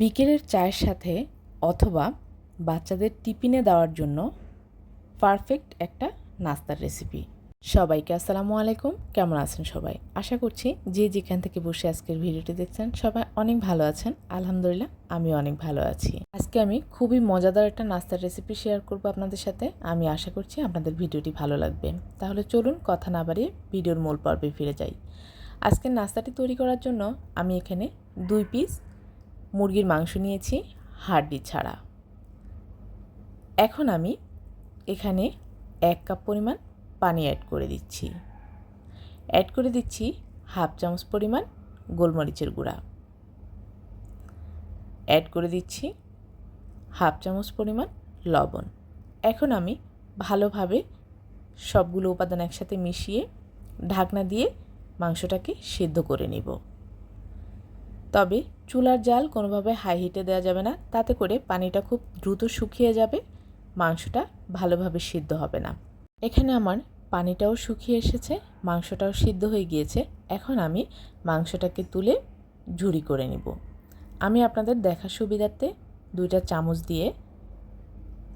বিকেলের চায়ের সাথে অথবা বাচ্চাদের টিফিনে দেওয়ার জন্য পারফেক্ট একটা নাস্তার রেসিপি। সবাইকে আসসালামু আলাইকুম। কেমন আছেন সবাই? আশা করছি যে যেখান থেকে বসে আজকের ভিডিওটি দেখছেন সবাই অনেক ভালো আছেন। আলহামদুলিল্লাহ আমি অনেক ভালো আছি। আজকে আমি খুবই মজাদার একটা নাস্তার রেসিপি শেয়ার করব আপনাদের সাথে। আমি আশা করছি আপনাদের ভিডিওটি ভালো লাগবে। তাহলে চলুন কথা না বাড়িয়ে ভিডিওর মূল পর্বে ফিরে যাই। আজকের নাস্তাটি তৈরি করার জন্য আমি এখানে দুই পিস মুরগির মাংস নিয়েছি, হাড্ডি ছাড়া। এখন আমি এখানে এক কাপ পরিমাণ পানি অ্যাড করে দিচ্ছি। অ্যাড করে দিচ্ছি হাফ চামচ পরিমাণ গোলমরিচের গুঁড়া। অ্যাড করে দিচ্ছি হাফ চামচ পরিমাণ লবণ। এখন আমি ভালোভাবে সবগুলো উপাদান একসাথে মিশিয়ে ঢাকনা দিয়ে মাংসটাকে সেদ্ধ করে নেব। তবে চুলার জাল কোনোভাবে হাই হিটে দেওয়া যাবে না। তাতে করে পানিটা খুব দ্রুত শুকিয়ে যাবে। মাংসটা ভালোভাবে সিদ্ধ হবে না। এখানে আমার পানিটাও শুকিয়ে এসেছে, মাংসটাও সিদ্ধ হয়ে গিয়েছে। এখন আমি মাংসটাকে তুলে ঝুরি করে নিব। আমি আপনাদের দেখার সুবিধার্থে দুইটা চামচ দিয়ে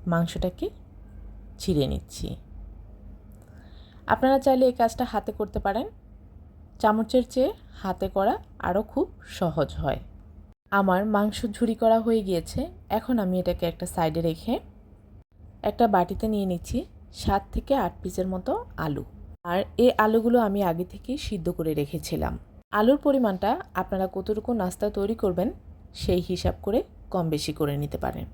মাংসটাকে ছিঁড়ে নিচ্ছি। আপনারা চাইলে এই কাজটা হাতে করতে পারেন। চামচের চেয়ে হাতে করা আরও খুব সহজ হয়। আমার মাংস ঝুরি করা হয়ে গিয়েছে। এখন আমি এটাকে একটা সাইডে রেখে একটা বাটিতে নিয়ে নিচ্ছি সাত থেকে আট পিসের মতো আলু। আর এই আলুগুলো আমি আগে থেকেই সিদ্ধ করে রেখেছিলাম। আলুর পরিমাণটা আপনারা কতটুকু নাস্তা তৈরি করবেন সেই হিসাব করে কম বেশি করে নিতে পারেন।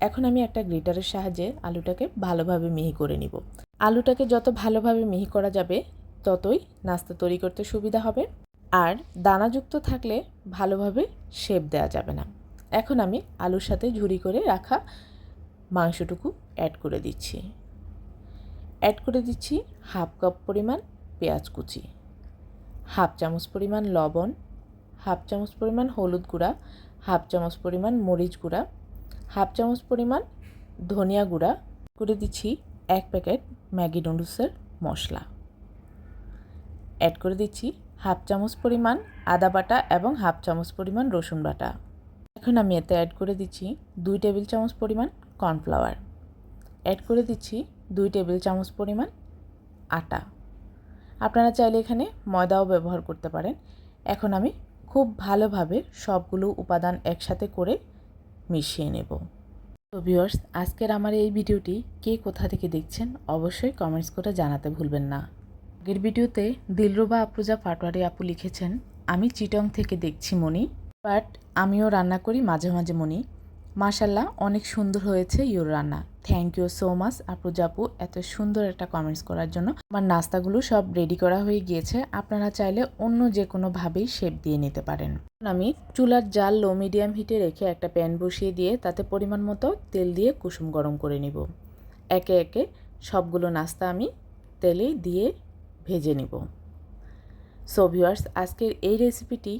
এখন আমি একটা গ্রেটারের সাহায্যে আলুটাকে ভালোভাবে মিহি করে নিব। আলুটাকে যত ভালোভাবে মিহি করা যাবে ততই নাস্তা তৈরি করতে সুবিধা হবে। আর দানাযুক্ত থাকলে ভালোভাবে শেপ দেওয়া যাবে না। এখন আমি আলুর সাথে ঝুরি করে রাখা মাংসটুকু অ্যাড করে দিচ্ছি। অ্যাড করে দিচ্ছি হাফ কাপ পরিমাণ পেঁয়াজ কুচি, হাফ চামচ পরিমাণ লবণ, হাফ চামচ পরিমাণ হলুদ গুঁড়া, হাফ চামচ পরিমাণ মরিচ গুঁড়া, হাফ চামচ পরিমাণ ধনিয়া গুঁড়া। করে দিচ্ছি এক প্যাকেট ম্যাগি নুডলসের মশলা। অ্যাড করে দিচ্ছি হাফ চামচ পরিমাণ আদা বাটা এবং হাফ চামচ পরিমাণ রসুন বাটা। এখন আমি এতে অ্যাড করে দিচ্ছি দুই টেবিল চামচ পরিমাণ কর্নফ্লাওয়ার অ্যাড করে দিচ্ছি দুই টেবিল চামচ পরিমাণ আটা। আপনারা চাইলে এখানে ময়দাও ব্যবহার করতে পারেন। এখন আমি খুব ভালোভাবে সবগুলো উপাদান একসাথে করে মিশিয়ে নেব। তো ভিউয়ার্স আজকের আমার এই ভিডিওটি কে কোথা থেকে দেখছেন অবশ্যই কমেন্টস করে জানাতে ভুলবেন না। আগের ভিডিওতে দিলরুবা আপ্রুজা পাটোয়ারি আপু লিখেছেন, আমি চিটং থেকে দেখছি মনি বাট আমিও রান্না করি মাঝে মাঝে মনি মাশাল্লাহ, অনেক সুন্দর হয়েছে ইউর রান্না। Thank you so much Apruja আপু এত সুন্দর একটা কমেন্টস করার জন্য। আমার নাস্তাগুলো সব রেডি করা হয়ে গিয়েছে, আপনারা চাইলে অন্য যে কোনোভাবেই শেপ দিয়ে নিতে পারেন। আমি চুলার জাল লো মিডিয়াম হিটে রেখে একটা প্যান বসিয়ে দিয়ে তাতে পরিমাণ মতো তেল দিয়ে কুসুম গরম করে নিব। একে একে সবগুলো নাস্তা আমি তেলে দিয়ে ভেজে নিব। সো ভিউয়ার্স আজকের এই রেসিপিটি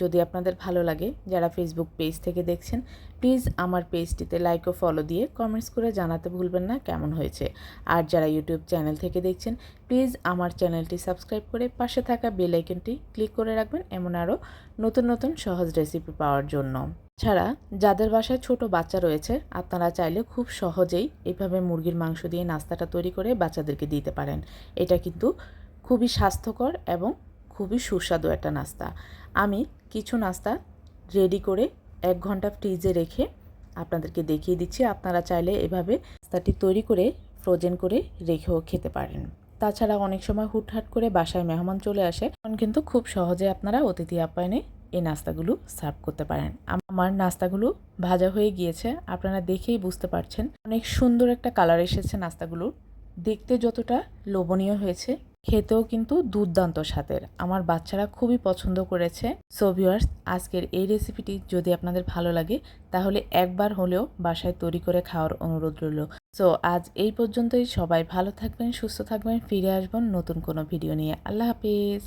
যদি আপনাদের ভালো লাগে, যারা ফেসবুক পেজ থেকে দেখছেন প্লিজ আমার পেজটিতে লাইক ও ফলো দিয়ে কমেন্টস করে জানাতে ভুলবেন না কেমন হয়েছে। আর যারা ইউটিউব চ্যানেল থেকে দেখছেন প্লিজ আমার চ্যানেলটি সাবস্ক্রাইব করে পাশে থাকা বেল আইকনটি ক্লিক করে রাখবেন, এমন আরও নতুন নতুন সহজ রেসিপি পাওয়ার জন্য। ছাড়া, যাদের বাসায় ছোট বাচ্চা রয়েছে, আপনারা চাইলে খুব সহজেই এইভাবে মুরগির মাংস দিয়ে নাস্তাটা তৈরি করে বাচ্চাদেরকে দিতে পারেন। এটা কিন্তু খুবই স্বাস্থ্যকর এবং খুবই সুস্বাদু একটা নাস্তা। আমি কিছু নাস্তা রেডি করে এক ঘণ্টা ফ্রিজে রেখে আপনাদেরকে দেখিয়ে দিচ্ছি। আপনারা চাইলে এভাবে নাস্তাটি তৈরি করে ফ্রোজেন করে রেখেও খেতে পারেন। তাছাড়া অনেক সময় হুটহাট করে বাসায় মেহমান চলে আসে, তখন কিন্তু খুব সহজে আপনারা অতিথি আপ্যায়নে এই নাস্তাগুলো সার্ভ করতে পারেন। আমার নাস্তাগুলো ভাজা হয়ে গিয়েছে, আপনারা দেখেই বুঝতে পারছেন। অনেক সুন্দর একটা কালার এসেছে নাস্তাগুলোর। দেখতে যতটা লোভনীয় হয়েছে খেতেও কিন্তু দুর্দান্ত স্বাদের। আমার বাচ্চারা খুবই পছন্দ করেছে। সো ভিউয়ার্স আজকের এই রেসিপিটি যদি আপনাদের ভালো লাগে, তাহলে একবার হলেও বাসায় তৈরি করে খাওয়ার অনুরোধ রইল। সো আজ এই পর্যন্তই। সবাই ভালো থাকবেন, সুস্থ থাকবেন। ফিরে আসবেন নতুন কোনো ভিডিও নিয়ে। আল্লাহ হাফিজ।